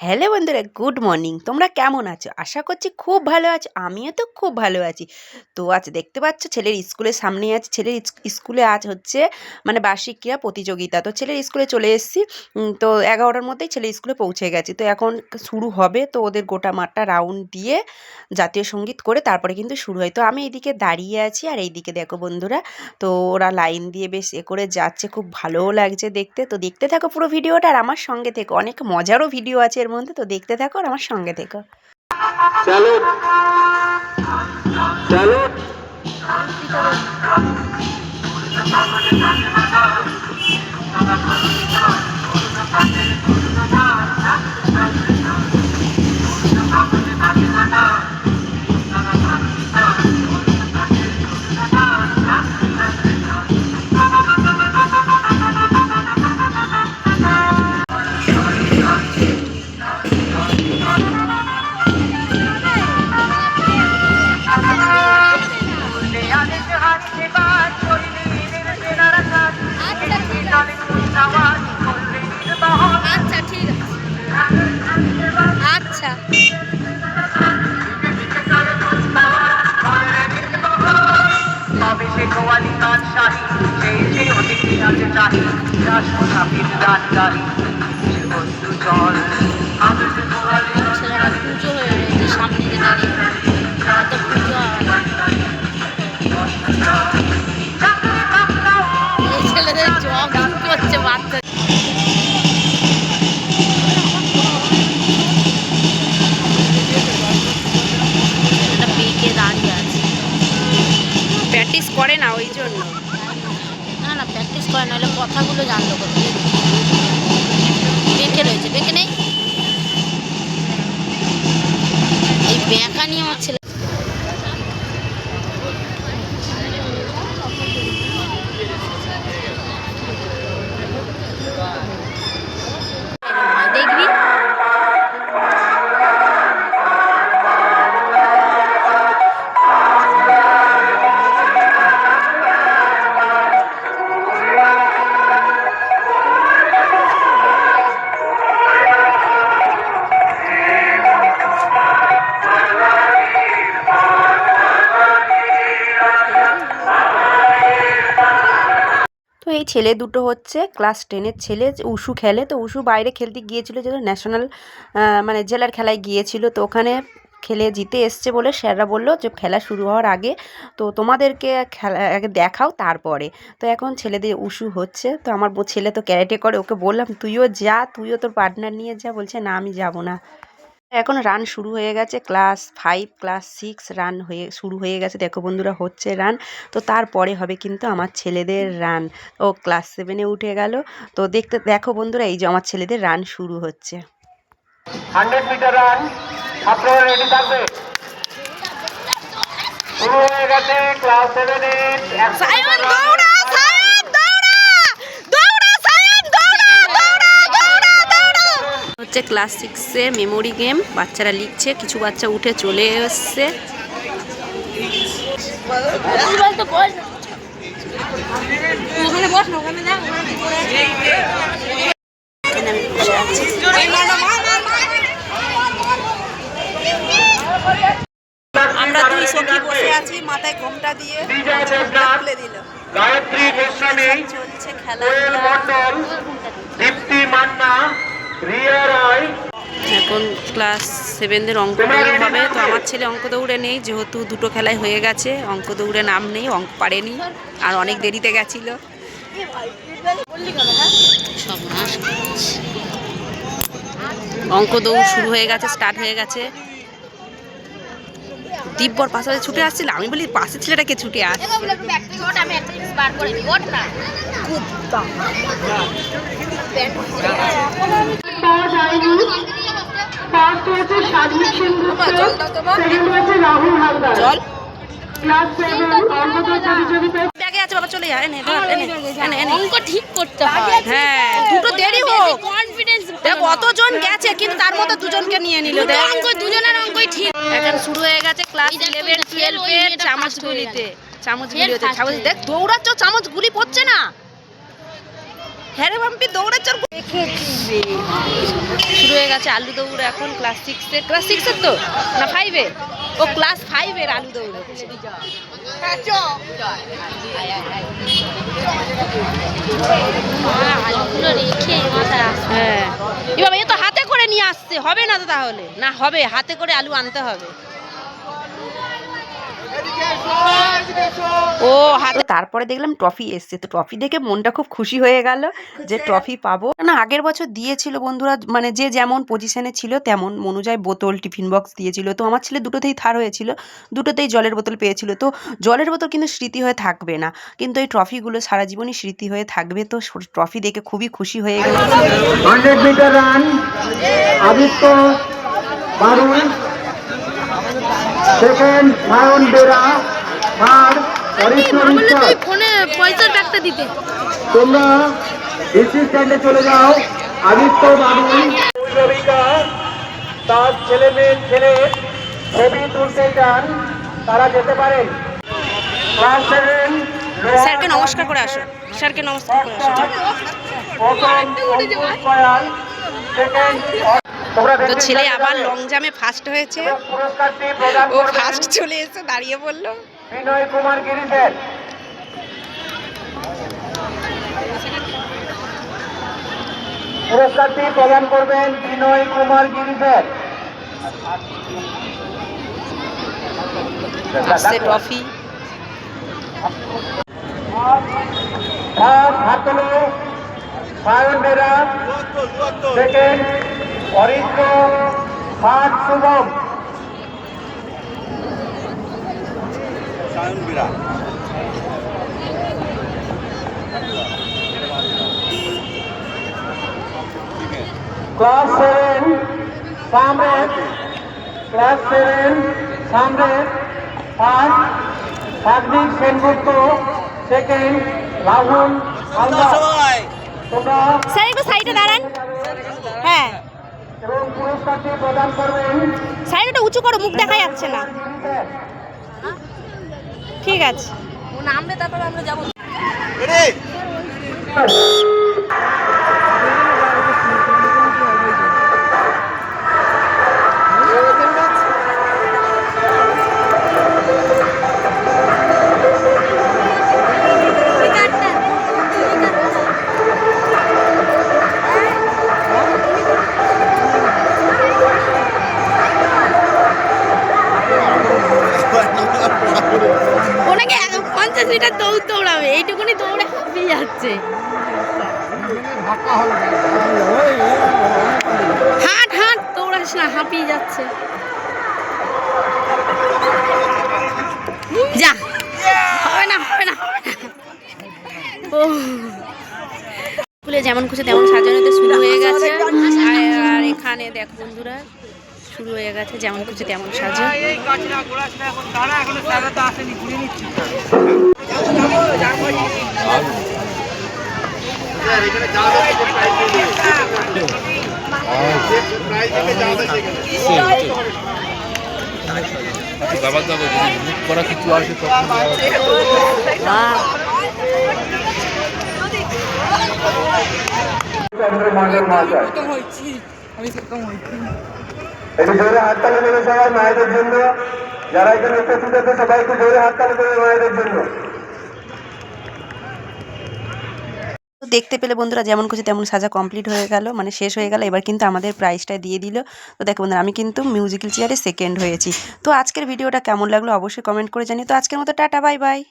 Hello বন্ধুরা, good morning. তোমরা কেমন আছো? আশা করছি খুব ভালো আছো, আমিও তো খুব ভালো আছি। তো আজ দেখতে পাচ্ছ ছেলের স্কুলের সামনেই আছে, ছেলের স্কুলে আজ হচ্ছে মানে বার্ষিক ক্রীড়া প্রতিযোগিতা। তো ছেলের স্কুলে চলে এসেছি তো এগারোটার মধ্যেই ছেলে স্কুলে পৌঁছে গেছি। তো এখন শুরু হবে, তো ওদের গোটা মাঠটা রাউন্ড দিয়ে জাতীয় সংগীত করে তারপরে কিন্তু শুরু হয়। তো আমি এইদিকে দাঁড়িয়ে আছি আর এইদিকে দেখো বন্ধুরা, তো ওরা লাইন দিয়ে বেশ এ করে যাচ্ছে, খুব ভালোও লাগছে দেখতে। তো দেখতে থাকো পুরো ভিডিওটা আর আমার সঙ্গে থেকো। অনেক মজারও ভিডিও আছে এর মধ্যে তো দেখতে থাকো আর আমার সঙ্গে থেকো। চলো চলো Thank আচ্ছা ছেলেটা পুজো হয়ে রয়েছে সামনে যে দাঁড়িয়ে এত পুজো হয় ছেলেদের কথাগুলো জানলো কোথায় বেঁকে রয়েছে বেঁকে নেই? এই ব্যাঁকা নিয়ে আমার ছেলে এই ছেলে দুটো হচ্ছে ক্লাস টেনের ছেলে, যে উশু খেলে। তো উশু বাইরে খেলতে গিয়েছিল যেন ন্যাশনাল মানে জেলার খেলায় গিয়েছিল। তো ওখানে খেলে জিতে এসছে বলে স্যাররা বলল যে খেলা শুরু হওয়ার আগে, তো তোমাদেরকে খেলা আগে দেখাও তারপরে। তো এখন ছেলেদের উশু হচ্ছে। তো আমার ছেলে তো ক্যারেটে করে, ওকে বললাম, তুইও যা, তুইও তোর পার্টনার নিয়ে যা। বলছে, না, আমি যাব না। এখন রান শুরু হয়ে গেছে class five class six run হয়ে শুরু হয়ে গেছে। দেখো বন্ধুরা হচ্ছে রান তো তারপরে হবে কিন্তু আমার ছেলেদের রান ও ক্লাস সেভেনে উঠে গেল। তো দেখতে দেখো বন্ধুরা এই যে আমার ছেলেদের রান শুরু হচ্ছে। হান্ড্রেড মিটার রান আপনারা রেডি থাকবে? শুরু হয়ে গেছে ক্লাস সেভেনের হচ্ছে ক্লাস সিক্সে মেমোরি গেম। বাচ্চারা লিখছে কিছু বাচ্চা উঠে চলে এসছে। আমরা দুই সখী বসে আছি মাথায় ঘোমটা দিয়ে। খুলে দিল গায়ত্রী গোস্বামী চলছে খেলা। দীপ্তি মান্না এখন ক্লাস সেভেনদের অঙ্ক দৌড় হবে। তো আমার ছেলে অঙ্ক দৌড়ে নেই যেহেতু দুটো খেলায় হয়ে গেছে। অঙ্ক দৌড়ে নাম নেই অঙ্ক পারেনি। আর অনেক দেরিতে গেছিল। অঙ্ক দৌড় শুরু হয়ে গেছে স্টার্ট হয়ে গেছে। দিব্যর পাশে ছুটে আসছিল। আমি বলি পাশে ছেলেটাকে ছুটে আস পাওয়া যায়নি। ফার্স্ট হয়েছে সেনগুপ্ত সেকেন্ড হয়েছে রাহুল হালদার। ক্লাস সেভেন অঙ্কদর প্রতিযোগিতায় ব্যাগে আছে বাবা চলে যা এনে ধর এনে এনে এনে। অঙ্ক ঠিক করতে হয়। হ্যাঁ দুটো দেরি হোক। কনফিডেন্স দেখ অতজন গেছে কিন্তু তার মধ্যে দুজনকে নিয়ে নিল। দেখ। অঙ্ক দুজনের অঙ্কই ঠিক। এখন শুরু হয়ে গেছে ক্লাস এই দেখো, ইলেভেন এটা ফের ওই টুয়েলভের মেয়েটা চামচ দেখ দৌড়াচ্ছ চামচ গুলি পড়ছে না। হ্যাঁ রে মাম্পি দৌড়াচ্ছ শুরু হয়ে গেছে আলু দৌড় এখন ক্লাস সিক্সে ক্লাস সিক্সের তো? না ফাইভে ও ক্লাস ফাইভের আলু দৌড় হচ্ছে। আলুগুলো রেখে হ্যাঁ। এ বাবা, এ তো হাতে করে নিয়ে আসছে। হবে না তো তাহলে? না, হবে। হাতে করে আলু আনতে হবে। ও হাতে তারপরে দেখলাম ট্রফি এসছে। তো ট্রফি দেখে মনটা খুব খুশি হয়ে গেল যে ট্রফি পাবো। না আগের বছর দিয়েছিল বন্ধুরা মানে যে যেমন পজিশনে ছিল তেমন মনুযায় বোতল টিফিন বক্স দিয়েছিল। তো আমার ছেলে দুটোতেই থার হয়েছিল দুটোতেই জলের বোতল পেয়েছিল। তো জলের বোতল কিন্তু স্মৃতি হয়ে থাকবে না কিন্তু এই ট্রফিগুলো সারা জীবনই স্মৃতি হয়ে থাকবে। তো ট্রফি দেখে খুবই খুশি হয়ে গেল। Hundred metre run Aditya Barul second Sayan Bera Biswas ফোনে পয়সার ব্যাগটা দিতে। তোমরা এসি স্ট্যান্ডে চলে যাও। আদিত্য বাবুল তার ছেলে মেয়ে ছেলে ছবি তুলতে চান তারা যেতে পারেন। ক্লাস সেভেন স্যারকে নমস্কার করে আসো। স্যারকে নমস্কার করে আসো। তো ছেলে আবার লং জামে ফার্স্ট হয়েছে। ও ফার্স্ট চলে এসে দাঁড়িয়ে বলল। বিনয় কুমার গিরি স্যার পুরস্কারটি প্রদান করবেন Binay Kumar Giri sir trophy first হাতলো Sayan Bera. Second Aritra third Shubham. Class seven সামরেদ class seven সামরেদ ফার্স্ট সাগ্নিক সেনগুপ্ত সেকেন্ড রাহুল হালদার তোমরা স্যার একটু সাইডে দাঁড়ান। এবং পুরস্কারটি প্রদান করবেন সাইড একটু উঁচু করো মুখ দেখা যাচ্ছে না। ঠিক আছে। ও নামবে তারপর আমরা যাব। হাঁপিয়ে যাচ্ছে। যা হবে না হবে না ও স্কুলে যেমন খুশি তেমন সাজানোতে শুরু হয়ে গেছে। আর- আর এখানে দেখ বন্ধুরা শুরু হয়ে গেছে যেমন খুশি তেমন সাজা। দাবার দাবার যদি মুখ করা কিছু আসে তখন জোরে হাততালি দেবে সবাই মায়েদের জন্য যারা এখানে উপস্থিত আছে সবাই একটু জোরে হাততালি দেবে মায়েদের জন্য তো দেখতে পেলে বন্ধুরা যেমন খুশি তেমন সাজা কমপ্লিট হয়ে গেল মানে শেষ হয়ে গেল। এবার কিন্তু আমাদের প্রাইজটা দিয়ে দিল। তো দেখো বন্ধুরা, আমি কিন্তু মিউজিক্যাল চেয়ারে সেকেন্ড হয়েছি। তো আজকের ভিডিওটা কেমন লাগল অবশ্যই কমেন্ট করে জানি তো আজকের মতো টাটা বাই বাই